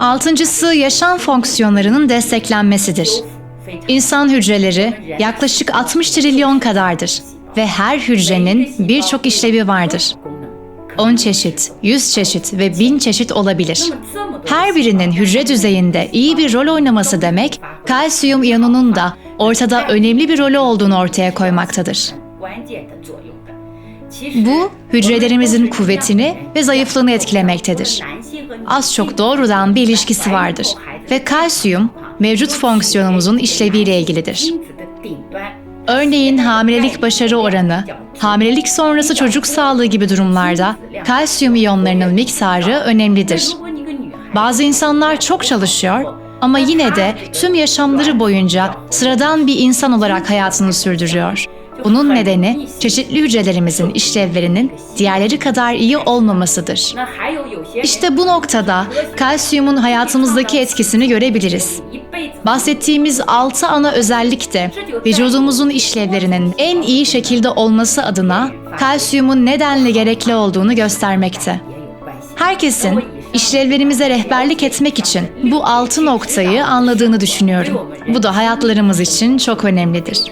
Altıncısı yaşam fonksiyonlarının desteklenmesidir. İnsan hücreleri yaklaşık 60 trilyon kadardır ve her hücrenin birçok işlevi vardır. 10 çeşit, 100 çeşit ve 1000 çeşit olabilir. Her birinin hücre düzeyinde iyi bir rol oynaması demek, kalsiyum iyonunun da ortada önemli bir rolü olduğunu ortaya koymaktadır. Bu, hücrelerimizin kuvvetini ve zayıflığını etkilemektedir. Az çok doğrudan bir ilişkisi vardır ve kalsiyum, mevcut fonksiyonumuzun işleviyle ilgilidir. Örneğin hamilelik başarı oranı, hamilelik sonrası çocuk sağlığı gibi durumlarda kalsiyum iyonlarının miktarı önemlidir. Bazı insanlar çok çalışıyor ama yine de tüm yaşamları boyunca sıradan bir insan olarak hayatını sürdürüyor. Bunun nedeni çeşitli hücrelerimizin işlevlerinin diğerleri kadar iyi olmamasıdır. İşte bu noktada kalsiyumun hayatımızdaki etkisini görebiliriz. Bahsettiğimiz 6 ana özellik de vücudumuzun işlevlerinin en iyi şekilde olması adına kalsiyumun nedenle gerekli olduğunu göstermekte. Herkesin işlevlerimize rehberlik etmek için bu altı noktayı anladığını düşünüyorum. Bu da hayatlarımız için çok önemlidir.